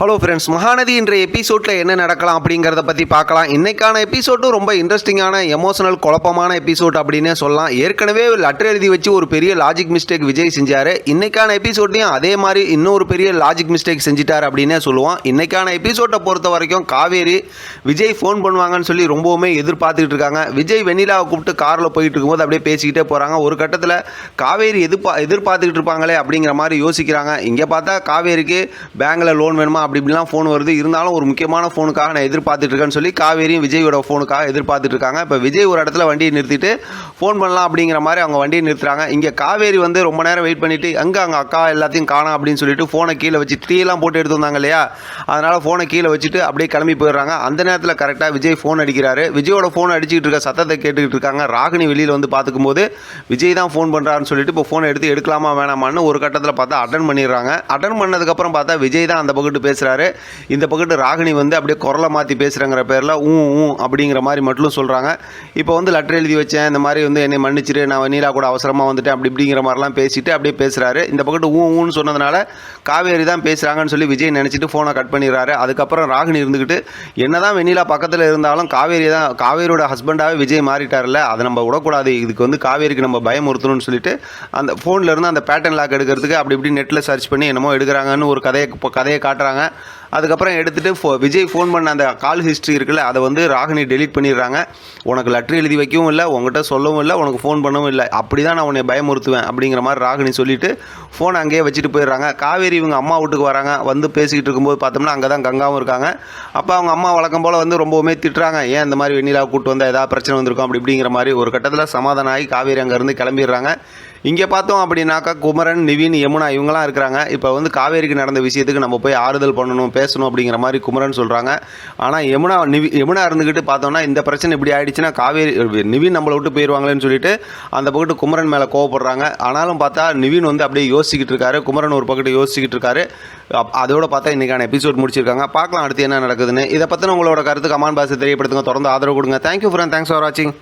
Hello friends Mahanadi இன்றைய எபிசோடில் என்ன நடக்கலாம் அப்படிங்கிறத பற்றி பார்க்கலாம். இன்னைக்கான எபிசோடும் ரொம்ப இன்ட்ரெஸ்டிங்கான எமோஷனல் குழப்பமான எபிசோட் அப்படின்னே சொல்லலாம். ஏற்கனவே லெட்டர் எழுதி வச்சு ஒரு பெரிய லாஜிக் மிஸ்டேக் விஜய் செஞ்சார். இன்னைக்கான எபிசோட்லையும் அதே மாதிரி இன்னொரு பெரிய லாஜிக் மிஸ்டேக் செஞ்சிட்டார் அப்படின்னே சொல்லுவோம் இன்னைக்கான எபிசோட்டை பொறுத்த வரைக்கும் காவேரி விஜய் ஃபோன் பண்ணுவாங்கன்னு சொல்லி ரொம்பவுமே எதிர்பார்த்துக்கிட்டு இருக்காங்க. விஜய் வெண்ணிலாவை கூப்பிட்டு காரில் போயிட்டு இருக்கும்போது அப்படியே பேசிக்கிட்டே போகிறாங்க ஒரு கட்டத்தில் காவேரி எதிர்பா எதிர்பார்த்துக்கிட்டு இருப்பாங்களே அப்படிங்கிற மாதிரி யோசிக்கிறாங்க. இங்கே பார்த்தா காவேரிக்கு பேங்கில் லோன் வேணுமா அப்படி இப்படிலாம் ஃபோன் வருது. இருந்தாலும் ஒரு முக்கியமான ஃபோனுக்காக நான் எதிர்பார்த்துட்டு இருக்கேன்னு சொல்லி காவேரியும் விஜயோட ஃபோனுக்காக எதிர்பார்த்துட்டு இருக்காங்க. இப்போ விஜய் ஒரு இடத்துல வண்டியை நிறுத்திட்டு ஃபோன் பண்ணலாம் அப்படிங்கிற மாதிரி அவங்க வண்டியை நிறுத்துறாங்க. இங்கே காவேரி வந்து ரொம்ப நேரம் வெயிட் பண்ணிவிட்டு அங்கே அங்கே அக்கா எல்லாத்தையும் காணும் அப்படின்னு சொல்லிட்டு ஃபோனை கீழே வச்சு டீ போட்டு எடுத்து வந்தாங்க இல்லையா? அதனால் ஃபோனை கீழே வச்சுட்டு அப்படியே கிளம்பி போயிடுறாங்க. அந்த நேரத்தில் கரெக்டாக விஜய் ஃபோன் அடிக்கிறாரு. விஜயோட ஃபோன் அடிச்சுக்கிட்டு இருக்க சத்தத்தை கேட்டுக்கிட்டு இருக்காங்க. ராகினி வெளியில் வந்து பார்த்துக்கும்போது விஜய் தான் ஃபோன் பண்ணுறாருன்னு சொல்லிட்டு இப்போ ஃபோனை எடுத்து எடுக்கலாமா வேணாமான்னு ஒரு கட்டத்தில் பார்த்தா அட்டன் பண்ணிடுறாங்க. அட்டன் பண்ணதுக்கப்புறம் பார்த்தா விஜய் தான் அந்த பக்கத்து பேசுகிறாரு இந்த பக்கத்து ராகினி வந்து அப்படியே குரலை மாற்றி பேசுகிறங்கிற பேரில் ஊ ஊ அப்படிங்கிற மாதிரி மட்டும் சொல்கிறாங்க இப்போ வந்து லெட்டர் எழுதி வச்சேன் இந்த மாதிரி வந்து என்னை மன்னிச்சிரு நான் வெண்ணிலா கூட அவசரமாக வந்துட்டேன் அப்படி இப்படிங்கிற மாதிரிலாம் பேசிட்டு அப்படியே பேசுகிறாரு இந்த பக்கத்து ஊ ஊன்னு சொன்னதுனால காவேரி தான் பேசுகிறாங்கன்னு சொல்லி விஜய் நினச்சிட்டு ஃபோனை கட் பண்ணிடுறாரு. அதுக்கப்புறம் ராகினி இருந்துக்கிட்டு என்னதான் வெண்ணிலா பக்கத்தில் இருந்தாலும் காவேரி தான் காவேரியோட ஹஸ்பண்டாகவே விஜய் மாறிட்டார்ல அதை நம்ம விடக்கூடாது. இதுக்கு வந்து காவேரிக்கு நம்ம பயமுறுத்தணும்னு சொல்லிட்டு அந்த ஃபோனில் இருந்து அந்த பேட்டர்ன் லாக் எடுக்கிறதுக்கு அப்படி இப்படி நெட்டில் சர்ச் பண்ணி என்னமோ எடுக்கிறாங்கன்னு ஒரு கதையை கதையை காட்டுறாங்க. persona அதுக்கப்புறம் எடுத்துகிட்டு ஃபோ விஜய் ஃபோன் பண்ண அந்த கால் ஹிஸ்ட்ரி இருக்குல்ல அதை வந்து ராகினி டெலீட் பண்ணிடுறாங்க. உனக்கு லெட்ரு எழுதி வைக்கவும் இல்லை உங்ககிட்ட சொல்லவும் இல்லை உனக்கு ஃபோன் பண்ணவும் இல்லை. அப்படி தான் நான் உன்னை பயமுறுத்துவேன் அப்படிங்கிற மாதிரி ராகினி சொல்லிவிட்டு ஃபோனை அங்கேயே வச்சுட்டு போயிடுறாங்க. காவேரி இவங்க அம்மா வீட்டுக்கு வராங்க. வந்து பேசிக்கிட்டு இருக்கும்போது பார்த்தோம்னா அங்கே தான் கங்காவும் இருக்காங்க. அப்போ அவங்க அம்மா வழக்கம் போல் வந்து ரொம்பவுமே திட்டுறாங்க. ஏன் இந்த மாதிரி வெண்ணிலா கூட்டு வந்தால் ஏதாவது பிரச்சனை வந்திருக்கும் அப்படி இப்படிங்கிற மாதிரி ஒரு கட்டத்தில் சமாதானம் ஆகி காவேரி அங்கேருந்து கிளம்பிடுறாங்க. இங்கே பார்த்தோம் அப்படின்னாக்கா குமரன் நிவின் யமுனா இவங்களாம் இருக்கிறாங்க. இப்போ வந்து காவேரிக்கு நடந்த விஷயத்துக்கு நம்ம போய் ஆறுதல் பண்ணணும். பேசணும் அப்படிங்கிற மாதிரி குமரன் சொல்கிறாங்க ஆனால் யமுனா நிவி யமுனா இருந்துக்கிட்டு பார்த்தோம்னா இந்த பிரச்சனை இப்படி ஆயிடுச்சுன்னா காவேரி நிவின் நம்மளை விட்டு போயிடுவாங்களேன்னு சொல்லிட்டு அந்த பக்கத்து குமரன் மேலே கோவப்படுறாங்க. ஆனாலும் பார்த்தா நிவின் வந்து அப்படியே யோசிச்சுக்கிட்டு இருக்காரு. குமரன் ஒரு பக்கத்து யோசிச்சுக்கிட்டு இருக்காரு. அதோட பார்த்தா இன்றைக்கான எபிசோட் முடிச்சிருக்காங்க. பார்க்கலாம் அடுத்து என்ன நடக்குதுன்னு. இதை பற்றின உங்களோட கருத்து கமான் பாசை தெரியப்படுத்துங்க. தொடர்ந்து ஆதரவு கொடுங்க. தேங்க்யூ ஃப்ரெண்ட் தேங்க்ஸ் ஃபார் வாட்சிங்